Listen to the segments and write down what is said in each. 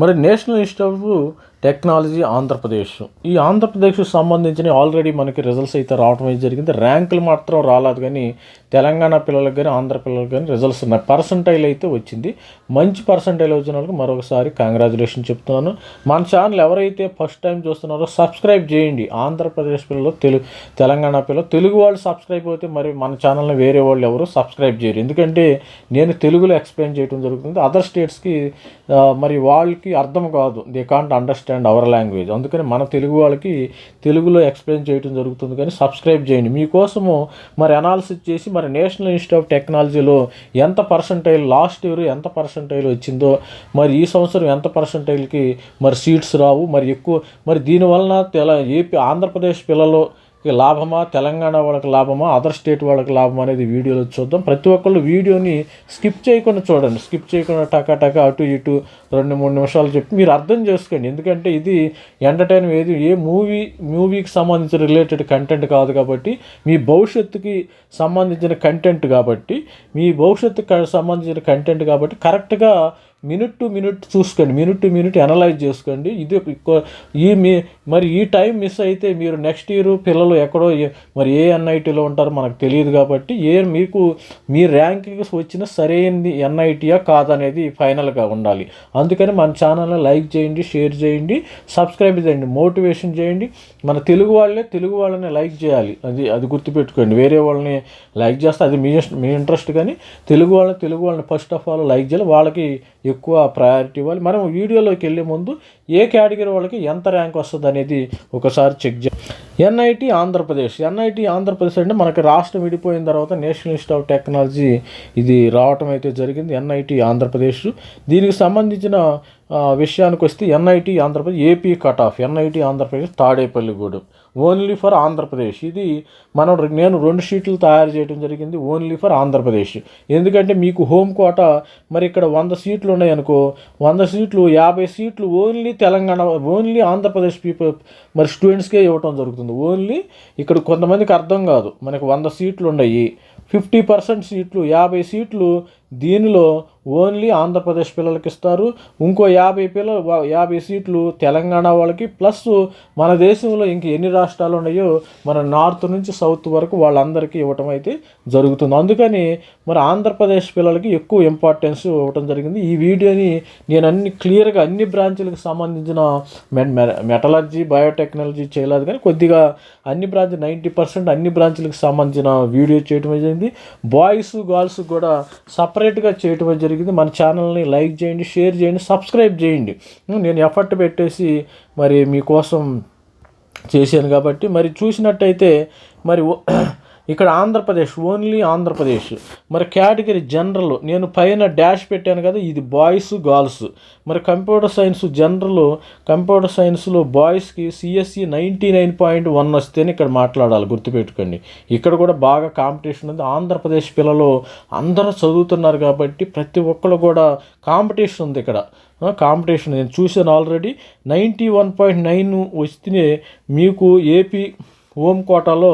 మరి national institute of technology Andhra Pradesh. ఈ ఆంధ్రప్రదేశ్కి సంబంధించిన ఆల్రెడీ మనకి రిజల్ట్స్ అయితే రావడం అయితే జరిగింది. ర్యాంకులు మాత్రం రాలేదు కానీ తెలంగాణ పిల్లలకు కానీ ఆంధ్ర పిల్లలకు కానీ రిజల్ట్స్ ఉన్నాయి. పర్సంటైల్ అయితే వచ్చింది. మంచి పర్సంటైల్ వచ్చిన వాళ్ళకి మరొకసారి కంగ్రాచులేషన్ చెప్తున్నాను. మన ఛానల్ ఎవరైతే ఫస్ట్ టైం చూస్తున్నారో సబ్స్క్రైబ్ చేయండి. ఆంధ్రప్రదేశ్ పిల్లలు తెలుగు తెలంగాణ పిల్లలు తెలుగు వాళ్ళు సబ్స్క్రైబ్ అయితే మరి మన ఛానల్ని వేరే వాళ్ళు ఎవరు సబ్స్క్రైబ్ చేయరు. ఎందుకంటే నేను తెలుగులో ఎక్స్ప్లెయిన్ చేయడం జరుగుతుంది. అదర్ స్టేట్స్కి మరి వాళ్ళకి అర్థం కాదు. They can't understand our language అందుకని మన తెలుగు వాళ్ళకి తెలుగులో ఎక్స్ప్లెయిన్ చేయడం జరుగుతుంది కానీ సబ్స్క్రైబ్ చేయండి. మీకోసము మరి అనాలిసిస్ చేసి మరి నేషనల్ ఇన్స్టిట్యూట్ ఆఫ్ టెక్నాలజీలో ఎంత పర్సంటైల్ లాస్ట్ ఇయర్ ఎంత పర్సంటైల్ వచ్చిందో మరి ఈ సంవత్సరం ఎంత పర్సంటైల్కి మరి సీట్స్ రావు మరి ఎక్కువ మరి దీనివలన తెల ఏపీ ఆంధ్రప్రదేశ్ పిల్లలు లాభమా? తెలంగాణ వాళ్ళకి లాభమా? అదర్ స్టేట్ వాళ్ళకి లాభమా అనేది వీడియోలో చూద్దాం. ప్రతి ఒక్కళ్ళు వీడియోని స్కిప్ చేయకుండా చూడండి. స్కిప్ చేయకుండా టకా టకా అటు ఇటు రెండు మూడు నిమిషాలు చెప్పి మీరు అర్థం చేసుకోండి. ఎందుకంటే ఇది ఎంటర్టైన్మెంట్ ఏది? ఏ మూవీ మూవీకి సంబంధించిన రిలేటెడ్ కంటెంట్ కాదు కాబట్టి మీ భవిష్యత్తుకి సంబంధించిన కంటెంట్ కాబట్టి మీ భవిష్యత్తుకి సంబంధించిన కంటెంట్ కాబట్టి కరెక్ట్గా మినిట్ టు మినిట్ చూసుకోండి మినిట్ టు మినిట్ అనలైజ్ చేసుకోండి. ఇది ఈ మీ మరి ఈ టైం మిస్ అయితే మీరు నెక్స్ట్ ఇయర్ పిల్లలు ఎక్కడో మరి ఏ ఎన్ఐటీలో ఉంటారో మనకు తెలియదు కాబట్టి ఏ మీకు మీ ర్యాంకింగ్ వచ్చిన సరైనది ఎన్ఐటీయా కాదనేది ఫైనల్గా ఉండాలి. అందుకని మన ఛానల్ని లైక్ చేయండి షేర్ చేయండి సబ్స్క్రైబ్ చేయండి మోటివేషన్ చేయండి. మన తెలుగు వాళ్ళే తెలుగు వాళ్ళని లైక్ చేయాలి. అది అది గుర్తుపెట్టుకోండి. వేరే వాళ్ళని లైక్ చేస్తే అది మీ మీ ఇంట్రెస్ట్ కానీ తెలుగు వాళ్ళని తెలుగు వాళ్ళని ఫస్ట్ ఆఫ్ ఆల్ లైక్ చేయాలి. వాళ్ళకి ఎక్కువ ప్రయారిటీ ఇవ్వాలి. మనం వీడియోలోకి వెళ్ళే ముందు ఏ కేటగిరీ వాళ్ళకి ఎంత ర్యాంక్ వస్తుంది అనేది ఒకసారి చెక్ చే ఎన్ఐటి ఆంధ్రప్రదేశ్ ఎన్ఐటి ఆంధ్రప్రదేశ్ అంటే మనకి రాష్ట్రం విడిపోయిన తర్వాత నేషనల్ ఇన్స్టిట్యూట్ ఆఫ్ టెక్నాలజీ ఇది రావటం అయితే జరిగింది. ఎన్ఐటి ఆంధ్రప్రదేశ్ దీనికి సంబంధించిన విషయానికి వస్తే NIT Andhra Pradesh AP cut off NIT Andhra Pradesh Tadepalligudem. Only for Andhra Pradesh. ఇది మనం నేను రెండు షీట్లు తయారు చేయడం జరిగింది ఓన్లీ ఫర్ ఆంధ్రప్రదేశ్. ఎందుకంటే మీకు హోమ్ కోట మరి ఇక్కడ వంద సీట్లు ఉన్నాయి అనుకో వంద సీట్లు యాభై సీట్లు only Telangana only Andhra Pradesh people మరి స్టూడెంట్స్కే ఇవ్వటం జరుగుతుంది. ఓన్లీ ఇక్కడ కొంతమందికి అర్థం కాదు మనకు వంద సీట్లు ఉన్నాయి ఫిఫ్టీ పర్సెంట్ సీట్లు యాభై సీట్లు దీనిలో ఓన్లీ ఆంధ్రప్రదేశ్ పిల్లలకి ఇస్తారు ఇంకో యాభై పిల్లలు యాభై సీట్లు తెలంగాణ వాళ్ళకి. ప్లస్ మన దేశంలో ఇంక ఎన్ని రాష్ట్రాలు ఉన్నాయో మన నార్త్ నుంచి సౌత్ వరకు వాళ్ళందరికీ ఇవ్వటం అయితే జరుగుతుంది. అందుకని మరి ఆంధ్రప్రదేశ్ పిల్లలకి ఎక్కువ ఇంపార్టెన్స్ ఇవ్వటం జరిగింది. ఈ వీడియోని నేను అన్ని క్లియర్గా అన్ని బ్రాంచులకు సంబంధించిన మె- మెటలర్జీ బయోటెక్నాలజీ చేయలేదు కానీ కొద్దిగా అన్ని బ్రాంచ్ నైంటీ పర్సెంట్ అన్ని బ్రాంచ్లకు సంబంధించిన వీడియో చేయటమే జరిగింది. బాయ్స్ గర్ల్స్ కూడా సపరేట్గా చేయటం జరిగింది. మన ఛానల్ని లైక్ చేయండి షేర్ చేయండి సబ్స్క్రైబ్ చేయండి. నేను ఎఫర్ట్ పెట్టేసి మరి మీకోసం చేశాను కాబట్టి మరి చూసినట్టయితే మరి ఇక్కడ ఆంధ్రప్రదేశ్ ఓన్లీ ఆంధ్రప్రదేశ్. మరి కేటగిరీ జనరల్ నేను పైన డాష్ పెట్టాను కదా ఇది బాయ్స్ గర్ల్స్. మరి కంప్యూటర్ సైన్స్ జనరల్ కంప్యూటర్ సైన్స్లో బాయ్స్కి CSC ninety nine point one వస్తేనే ఇక్కడ మాట్లాడాలి గుర్తుపెట్టుకోండి. ఇక్కడ కూడా బాగా కాంపిటీషన్ ఉంది. ఆంధ్రప్రదేశ్ పిల్లలు అందరూ చదువుతున్నారు కాబట్టి ప్రతి ఒక్కరు కూడా కాంపిటీషన్ ఉంది ఇక్కడ. కాంపిటీషన్ నేను చూశాను already. Ninety one point nine వస్తే మీకు ఏపీ హోమ్ కోటాలో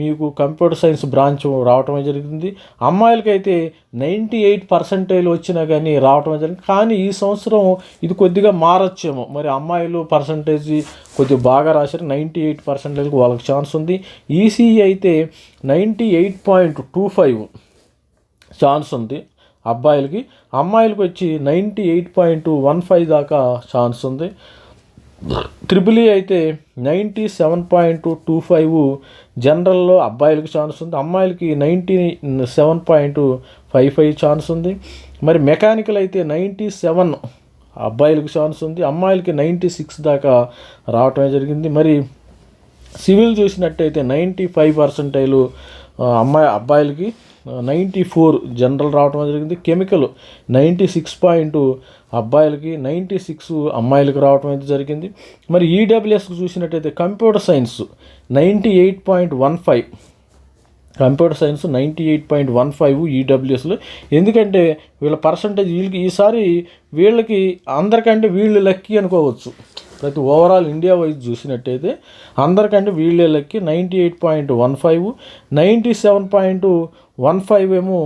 మీకు కంప్యూటర్ సైన్స్ బ్రాంచ్ రావటం జరిగింది. అమ్మాయిలకైతే నైంటీ ఎయిట్ పర్సెంటేజ్ వచ్చినా కానీ రావటం జరిగింది. కానీ ఈ సంవత్సరం ఇది కొద్దిగా మారొచ్చేమో. మరి అమ్మాయిలు పర్సంటేజ్ కొద్దిగా బాగా రాశారు. నైంటీ ఎయిట్ పర్సెంటేజ్కి వాళ్ళకి ఛాన్స్ ఉంది. ఈసీఈ అయితే ninety eight point two five chance ఉంది అబ్బాయిలకి. అమ్మాయిలకి వచ్చి ninety eight point one five దాకా ఛాన్స్ ఉంది. త్రిపుల్ ఈ e అయితే ninety seven point two five జనరల్లో అబ్బాయిలకి ఛాన్స్ ఉంది అమ్మాయిలకి ninety seven point five five chance ఉంది. మరి మెకానికల్ అయితే నైంటీ సెవెన్ అబ్బాయిలకు ఛాన్స్ ఉంది అమ్మాయిలకి నైంటీ సిక్స్ దాకా రావటమే జరిగింది. మరి సివిల్ చూసినట్టయితే నైంటీ ఫైవ్ పర్సెంటైలు అమ్మాయి అబ్బాయిలకి నైంటీ ఫోర్ జనరల్ రావడం జరిగింది. కెమికల్ నైంటీ సిక్స్ పాయింట్ అబ్బాయిలకి నైంటీ సిక్స్ అమ్మాయిలకి రావడం అయితే జరిగింది. మరి ఈడబ్ల్యూఎస్కి చూసినట్టయితే computer science ninety eight point one five. Computer science ninety eight point one five ఈడబ్ల్యూఎస్లో ఎందుకంటే వీళ్ళ పర్సంటేజ్ వీళ్ళకి ఈసారి వీళ్ళకి అందరికంటే వీళ్ళు లక్కీ అనుకోవచ్చు. ప్రతి ఓవరాల్ ఇండియా వైజ్ చూసినట్టయితే అందరికంటే వీళ్ళే లెక్కి ninety eight point one five. Ninety seven point one five ఏమో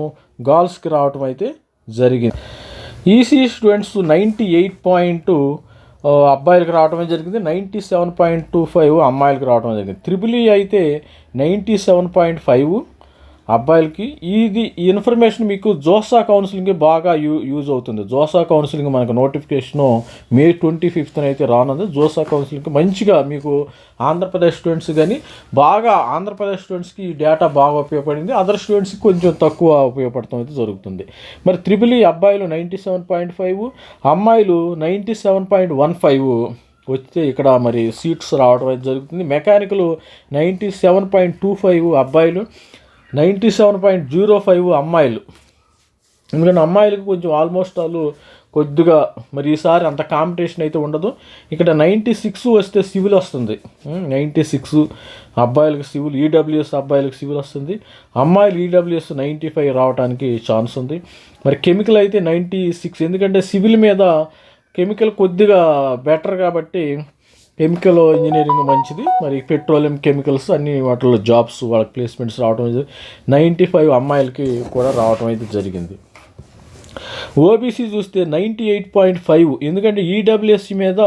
గర్ల్స్కి రావటం అయితే జరిగింది. EC students ninety eight point అబ్బాయిలకు రావడమే జరిగింది. Ninety seven point two five అమ్మాయిలకు రావడం జరిగింది. త్రిబుల్ ఈ అయితే నైంటీ సెవెన్ పాయింట్ ఫైవ్ అబ్బాయిలకి ఇది ఈ ఇన్ఫర్మేషన్ మీకు జోసా కౌన్సిలింగ్కి బాగా యూ యూజ్ అవుతుంది. జోసా కౌన్సిలింగ్ మనకు నోటిఫికేషను మే ట్వంటీ ఫిఫ్త్న అయితే రానుంది. జోసా కౌన్సిలింగ్కి మంచిగా మీకు ఆంధ్రప్రదేశ్ స్టూడెంట్స్ కానీ బాగా ఆంధ్రప్రదేశ్ స్టూడెంట్స్కి ఈ డేటా బాగా ఉపయోగపడింది. అదర్ స్టూడెంట్స్కి కొంచెం తక్కువ ఉపయోగపడటం అయితే జరుగుతుంది. మరి త్రిబుల్ ఈ అబ్బాయిలు నైంటీ సెవెన్ పాయింట్ ఫైవ్ అమ్మాయిలు ninety seven point one five వస్తే ఇక్కడ మరి సీట్స్ రావడం అయితే జరుగుతుంది. Mechanical ninety seven point two five అబ్బాయిలు ninety seven point zero five అమ్మాయిలు. ఎందుకంటే అమ్మాయిలకు కొంచెం ఆల్మోస్ట్ వాళ్ళు కొద్దిగా మరి ఈసారి అంత కాంపిటీషన్ అయితే ఉండదు. ఇక్కడ నైంటీ సిక్స్ వస్తే సివిల్ వస్తుంది. నైంటీ సిక్స్ అబ్బాయిలకు సివిల్ ఈడబ్ల్యూఎస్ అబ్బాయిలకు సివిల్ వస్తుంది. అమ్మాయిలు ఈడబ్ల్యూఎస్ నైంటీ ఫైవ్ రావడానికి ఛాన్స్ ఉంది. మరి కెమికల్ అయితే నైంటీ సిక్స్ ఎందుకంటే సివిల్ మీద కెమికల్ కొద్దిగా బెటర్ కాబట్టి కెమికల్ ఇంజనీరింగ్ మంచిది. మరి పెట్రోలియం కెమికల్స్ అన్ని వాటిలో జాబ్స్ వాళ్ళకి ప్లేస్మెంట్స్ రావడం నైంటీ ఫైవ్ అమ్మాయిలకి కూడా రావడం అయితే జరిగింది. ఓబీసీ చూస్తే నైంటీ ఎయిట్ పాయింట్ ఫైవ్ ఎందుకంటే ఈడబ్ల్యూఎస్సీ మీద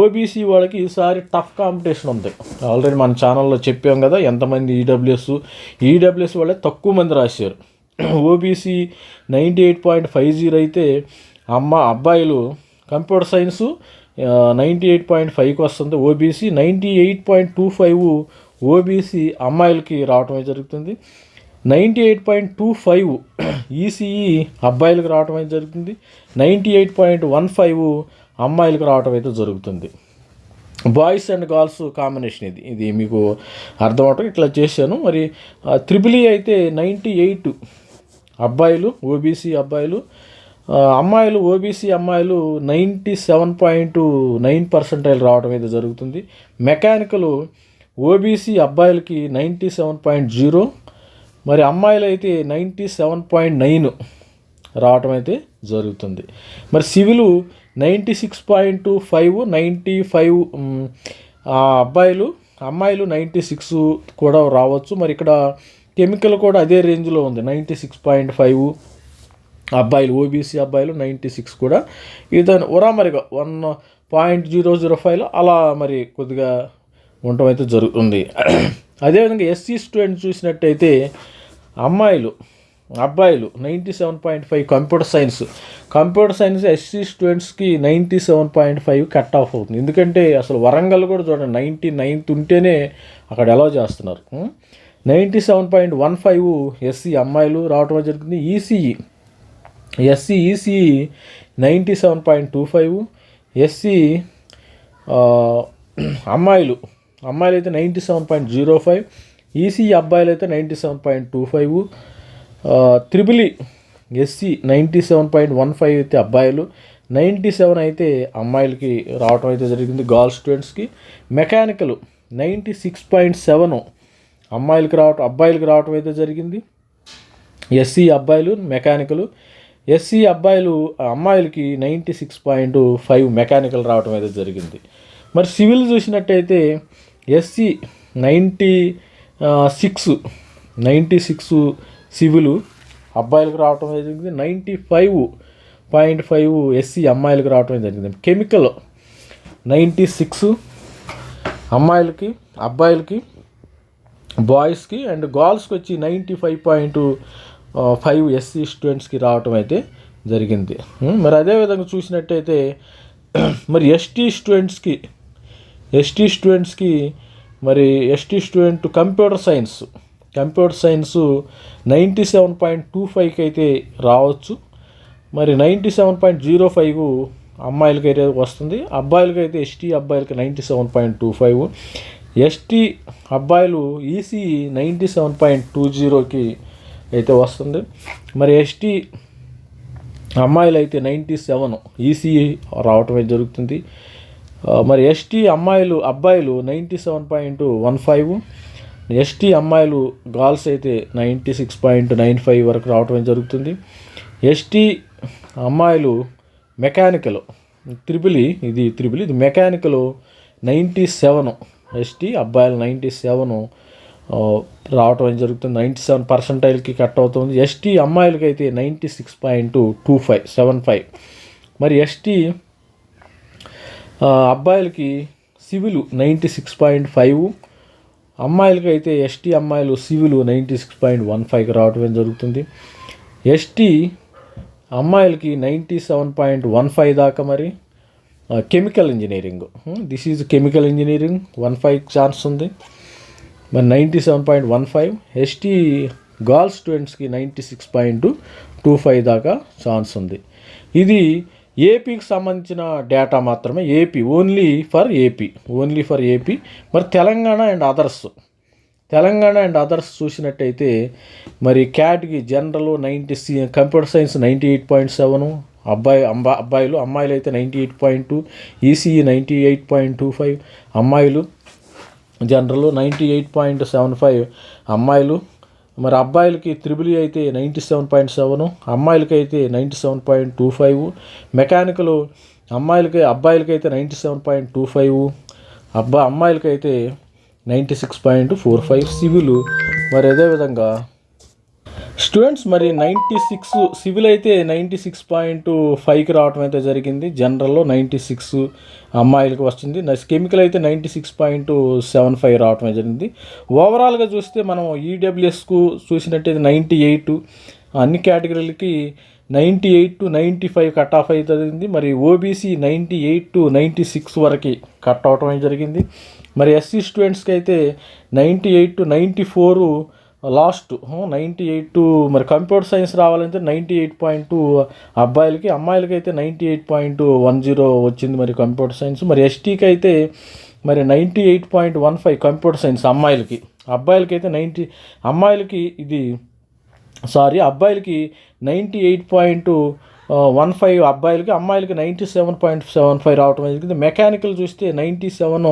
ఓబీసీ వాళ్ళకి ఈసారి టఫ్ కాంపిటీషన్ ఉంది. ఆల్రెడీ మన ఛానల్లో చెప్పాం కదా ఎంతమంది ఈడబ్ల్యూఎస్ ఈడబ్ల్యూఎస్ వాళ్ళే తక్కువ మంది రాశారు. OBC ninety eight point five zero అయితే అమ్మ అబ్బాయిలు computer science ninety eight point ఫైవ్కి వస్తుంది. OBC ninety eight point two five OBC అమ్మాయిలకి రావటమే జరుగుతుంది. Ninety eight point two five ECE అబ్బాయిలకు రావటం అయితే జరుగుతుంది. Ninety eight point one five అమ్మాయిలకు రావటం అయితే జరుగుతుంది. బాయ్స్ అండ్ గర్ల్స్ కాంబినేషన్ ఇది. ఇది మీకు అర్థమవటం ఇట్లా చేశాను. మరి త్రిబుల్ e అయితే నైంటీ ఎయిట్ అబ్బాయిలు ఓబీసీ అబ్బాయిలు అమ్మాయిలు ఓబీసీ అమ్మాయిలు ninety seven point nine percentile రావడం అయితే జరుగుతుంది. మెకానికల్ ఓబీసీ అబ్బాయిలకి నైంటీ సెవెన్ పాయింట్ జీరో మరి అమ్మాయిలు అయితే నైంటీ సెవెన్ పాయింట్ నైన్ రావటం అయితే జరుగుతుంది. మరి civil ninety six point five ninety five అబ్బాయిలు అమ్మాయిలు నైంటీ సిక్స్ కూడా రావచ్చు. మరి ఇక్కడ కెమికల్ కూడా అదే రేంజ్లో ఉంది నైంటీ సిక్స్ పాయింట్ ఫైవ్ అబ్బాయిలు ఓబీసీ అబ్బాయిలు నైంటీ సిక్స్ కూడా. ఇదని ఉరామరిగా వన్ పాయింట్ జీరో జీరో ఫైవ్లో అలా మరి కొద్దిగా ఉండటం అయితే జరుగుతుంది. అదేవిధంగా ఎస్సీ స్టూడెంట్ చూసినట్టయితే అమ్మాయిలు అబ్బాయిలు ninety seven point five computer science computer science SC స్టూడెంట్స్కి ninety seven point five cut off అవుతుంది. ఎందుకంటే అసలు వరంగల్ కూడా చూడండి నైంటీ నైన్త్ ఉంటేనే అక్కడ ఎలా చేస్తున్నారు. Hmm? Ninety seven point one five SC అమ్మాయిలు రావడం జరుగుతుంది. ECE SC EC ninety seven point two five SC అమ్మాయిలు అమ్మాయిలు. అయితే ninety seven point zero five EC అబ్బాయిలు అయితే ninety seven point two five triple E SC ninety seven point one five అయితే అబ్బాయిలు. నైంటీ సెవెన్ అయితే అమ్మాయిలకి రావటం అయితే జరిగింది గర్ల్స్ స్టూడెంట్స్కి. Mechanical ninety six point seven అమ్మాయిలకి రావటం అబ్బాయిలకి రావటం అయితే జరిగింది. ఎస్సీ అబ్బాయిలు మెకానికలు. ఎస్సీ అబ్బాయిలు అమ్మాయిలకి ninety six point five mechanical రావటం అయితే జరిగింది. మరి సివిల్ చూసినట్టయితే SC ninety six ninety six civil అబ్బాయిలకు రావటం అయితే జరిగింది. Ninety five point five SC అమ్మాయిలకు రావటం జరిగింది. కెమికల్ నైంటీ సిక్స్ అమ్మాయిలకి అబ్బాయిలకి బాయ్స్కి అండ్ గర్ల్స్కి వచ్చి ninety five point five SC స్టూడెంట్స్కి రావటం అయితే జరిగింది. మరి అదేవిధంగా చూసినట్టయితే మరి ఎస్టీ స్టూడెంట్స్కి ఎస్టీ స్టూడెంట్స్కి మరి ST student computer science computer science ninety seven point two ఫైవ్కి అయితే రావచ్చు. మరి ninety seven point zero five అమ్మాయిలకి అయితే వస్తుంది. అబ్బాయిలకి అయితే ఎస్టీ అబ్బాయిలకి ninety seven point two five ST అబ్బాయిలు EC ninety seven point two జీరోకి అయితే వస్తుంది. మరి ఎస్టీ అమ్మాయిలు అయితే నైంటీ సెవెన్ ఈసీఈ రావటమే జరుగుతుంది. మరి ఎస్టీ అమ్మాయిలు అబ్బాయిలు ninety seven point one five ST అమ్మాయిలు గర్ల్స్ అయితే ninety six point nine five వరకు రావటమే జరుగుతుంది. ఎస్టీ అమ్మాయిలు మెకానికల్ త్రిబులి ఇది త్రిబులి ఇది మెకానికల్ నైంటీ సెవెన్ ఎస్టీ అబ్బాయిలు నైంటీ సెవెన్ రావటం జరుగుతుంది? నైంటీ సెవెన్ పర్సెంటైల్కి కట్ అవుతుంది. ఎస్టీ అమ్మాయిలకి అయితే ninety six point two five seven five మరి ఎస్టీ అబ్బాయిలకి civil ninety six point five అమ్మాయిలకి అయితే ఎస్టీ అమ్మాయిలు civil ninety six point one ఫైవ్కి రావటం జరుగుతుంది? ఎస్టీ అమ్మాయిలకి ninety seven point one five దాకా మరి chemical engineering this is chemical engineering one five chance ఉంది. మరి ninety seven point one five ST girls స్టూడెంట్స్కి ninety six point two five దాకా ఛాన్స్ ఉంది. ఇది ఏపీకి సంబంధించిన డేటా మాత్రమే. AP only for AP only for AP మరి Telangana and others Telangana and others చూసినట్టయితే మరి క్యాట్కి general ninety C computer science ninety eight point seven అబ్బాయి అంబా అబ్బాయిలు అమ్మాయిలు అయితే ninety eight point two ECE ninety eight point two five అమ్మాయిలు general ninety eight point seven five అమ్మాయిలు. మరి అబ్బాయిలకి త్రిబుల్ అయితే నైంటీ సెవెన్ పాయింట్ సెవెన్ అమ్మాయిలకి అయితే ninety seven point two five mechanical అమ్మాయిలకి అబ్బాయిలకి అయితే ninety seven point two five అబ్బా అమ్మాయిలకి అయితే ninety six point four five civil. మరి అదేవిధంగా స్టూడెంట్స్ మరి నైంటీ సిక్స్ సివిల్ అయితే నైంటీ సిక్స్ పాయింట్ ఫైవ్కి రావడం అయితే జరిగింది. జనరల్లో నైంటీ సిక్స్ అమ్మాయిలకు వచ్చింది కెమికల్ అయితే ninety six point seven five రావడం జరిగింది. ఓవరాల్గా చూస్తే మనం ఈడబ్ల్యూఎస్కు చూసినట్టయితే నైంటీ ఎయిట్ అన్ని కేటగిరీలకి ninety eight to ninety five cut off అవుతుంది మరి OBC ninety eight to ninety six వరకు కట్ అవటం అయితే జరిగింది. మరి ఎస్సీ స్టూడెంట్స్కి అయితే ninety eight to ninety four last ninety eight to మరి కంప్యూటర్ సైన్స్ రావాలంటే నైంటీ ఎయిట్ పాయింట్ టూ అబ్బాయిలకి అమ్మాయిలకి అయితే ninety eight point one zero వచ్చింది మరి కంప్యూటర్ సైన్స్. మరి ఎస్టీకి అయితే మరి ninety eight point one five computer science అమ్మాయిలకి. అబ్బాయిలకి అయితే నైంటీ అమ్మాయిలకి ఇది సారీ అబ్బాయిలకి ninety eight point one five అబ్బాయిలకి అమ్మాయిలకి ninety seven point seven five రావటం జరిగింది. మెకానికల్ చూస్తే నైంటీ సెవెన్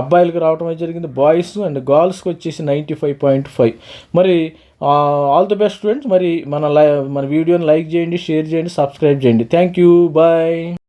అబ్బాయిలకి రావటం జరిగింది. బాయ్స్ అండ్ గర్ల్స్కి వచ్చేసి నైంటీ ఫైవ్ పాయింట్ ఫైవ్. మరి ఆల్ ది బెస్ట్ స్టూడెంట్స్ మరి మన లై మన వీడియోని లైక్ చేయండి షేర్ చేయండి సబ్స్క్రైబ్ చేయండి. Thank you bye